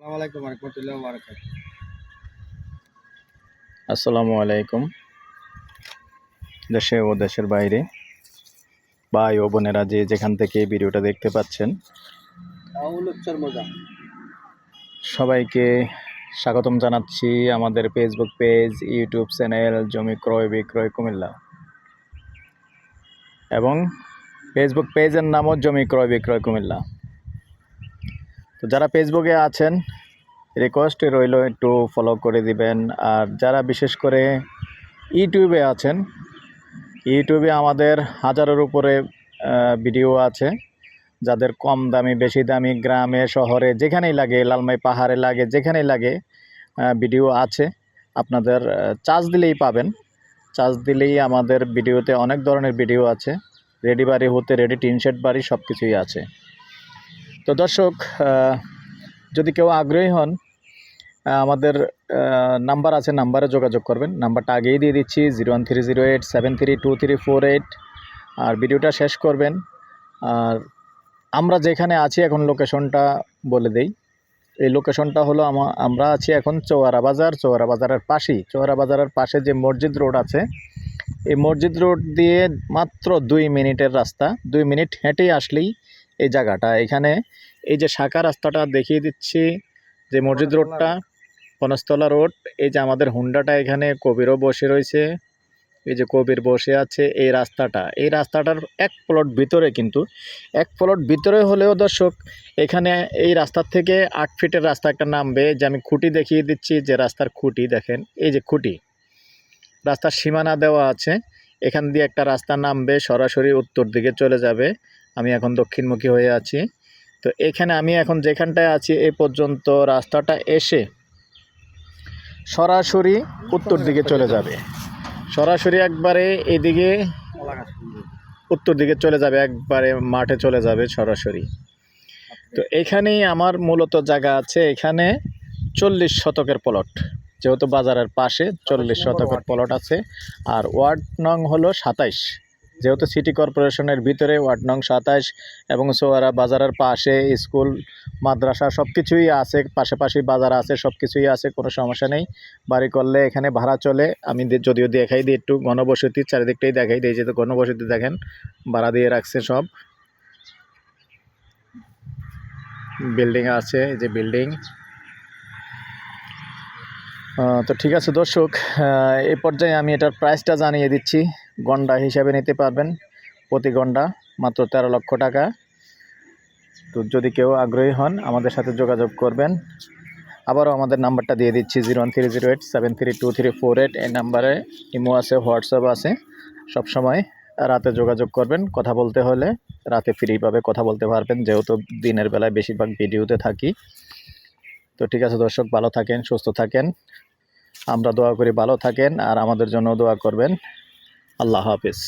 আসসালামু আলাইকুম রহমতুল্লাহ বারাকাত আসসালামু আলাইকুম। দেশে ও দেশের বাইরে ভাই ও বোনেরা যে যেখান থেকে ভিডিওটা দেখতে পাচ্ছেন সবাইকে স্বাগতম জানাচ্ছি আমাদের ফেসবুক পেজ ইউটিউব চ্যানেল জমি ক্রয় বিক্রয় কুমিল্লা। এবং ফেসবুক পেজের নামও জমি ক্রয় বিক্রয় কুমিল্লা। তো যারা ফেসবুকে আছেন রিকোয়েস্ট রইল একটু ফলো করে দিবেন। আর যারা বিশেষ করে ইউটিউবে আছেন ইউটিউবে আমাদের হাজারের উপরে ভিডিও আছে। যাদের কম দামি, বেশি দামি গ্রামে, শহরে যেখানেই লাগে, লালমাই পাহাড়ে লাগে, যেখানেই লাগে ভিডিও আছে। আপনাদের চার্জ দিলেই পাবেন। চার্জ দিলেই আমাদের ভিডিওতে অনেক ধরনের ভিডিও আছে। রেডি বাড়ি, হতে রেডি টিন শেড বাড়ি সব কিছুই আছে। তো দর্শক যদি কেউ আগ্রহী হন আমাদের নাম্বার আছে, নাম্বারে যোগাযোগ করবেন। নাম্বারটা আগেই দিয়ে দিচ্ছি, zero one three zero eight, seven three two three four eight. আর ভিডিওটা শেষ করবেন। আর আমরা যেখানে আছি, এখন লোকেশনটা বলে দেই। এই লোকেশনটা হলো আমা- আমরা আছি এখন চৌয়ারা বাজার। চৌয়ারা বাজারের পাশেই। চৌয়ারা বাজারের পাশে যে মসজিদ রোড আছে, এই মসজিদ রোড দিয়ে মাত্র দুই মিনিটের রাস্তা। দুই মিনিট হেঁটেই আসলেই এই জায়গাটা। এখানে এই যে শাখা রাস্তাটা দেখিয়ে দিচ্ছি, যে মসজিদ রোডটা বনস্তলা রোড, এই যে আমাদের হুন্ডাটা এখানে, কবিরও বসে রয়েছে, এই যে কবির বসে আছে এই রাস্তাটা। এই রাস্তাটার এক প্লট ভিতরে কিন্তু, এক প্লট ভিতরে হলেও দর্শক, এখানে এই রাস্তার থেকে আট ফিটের রাস্তা একটা নামবে, যে আমি খুঁটি দেখিয়ে দিচ্ছি, যে রাস্তার খুঁটি দেখেন, এই যে খুঁটি। রাস্তার সীমানা দেওয়া আছে, এখান দিয়ে একটা রাস্তা নামবে, সরাসরি উত্তর দিকে চলে যাবে। আমি এখন দক্ষিণমুখী হয়ে আছি। তো এখানে আমি এখন যেখানটায় আছি এই পর্যন্ত রাস্তাটা এসে সরাসরি উত্তর দিকে চলে যাবে। সরাসরি একবারে এদিকে। উত্তর দিকে চলে যাবে, একবারে মাঠে চলে যাবে সরাসরি। তো এখানেই আমার মূলত জায়গা আছে, এখানে চল্লিশ শতকের প্লট। যেহেতু বাজারের পাশে চল্লিশ শতকের প্লট আছে, আর ওয়ার্ড নং হলো সাতাইশ। যেহেতু সিটি কর্পোরেশনের ভিতরে ওয়ার্ড নং সাতাইশ এবং সোয়ারা বাজারের পাশে স্কুল, মাদ্রাসা সব কিছুই আছে, পাশাপাশি বাজার আছে সব কিছুই আছে, কোনো সমস্যা নেই। বাড়ি করলে এখানে ভাড়া চলে। আমি যদিও দেখাই দিই একটু ঘনবসতি, চারিদিকটাই দেখাই দিই যেহেতু ঘনবসতি দেখেন, ভাড়া দিয়ে রাখছে সব। বিল্ডিং আছে যে বিল্ডিং। তো ঠিক আছে দর্শক এই পর্যায়ে আমি এটার প্রাইসটা জানিয়ে দিচ্ছি। গন্ডা হিসাবে নিতে পারবেন। প্রতি গন্ডা মাত্র তেরো লক্ষ টাকা। তো যদি কেউ আগ্রহী হন, আমাদের সাথে যোগাযোগ করবেন। আবারও আমাদের নাম্বারটা দিয়ে দিচ্ছি, zero one three zero eight seven three two three four eight. এই নাম্বারে ইমো আছে, হোয়াটসঅ্যাপ আছে। সবসময় রাতে যোগাযোগ করবেন। কথা বলতে হলে রাতে ফ্রিভাবে কথা বলতে পারবেন। যেহেতু দিনের বেলায় বেশিরভাগ ভিডিওতে থাকি। তো ঠিক আছে দর্শক, ভালো থাকেন, সুস্থ থাকেন। আমরা দোয়া করি ভালো থাকেন আর আমাদের জন্য দোয়া করবেন। আল্লাহ হাফিজ।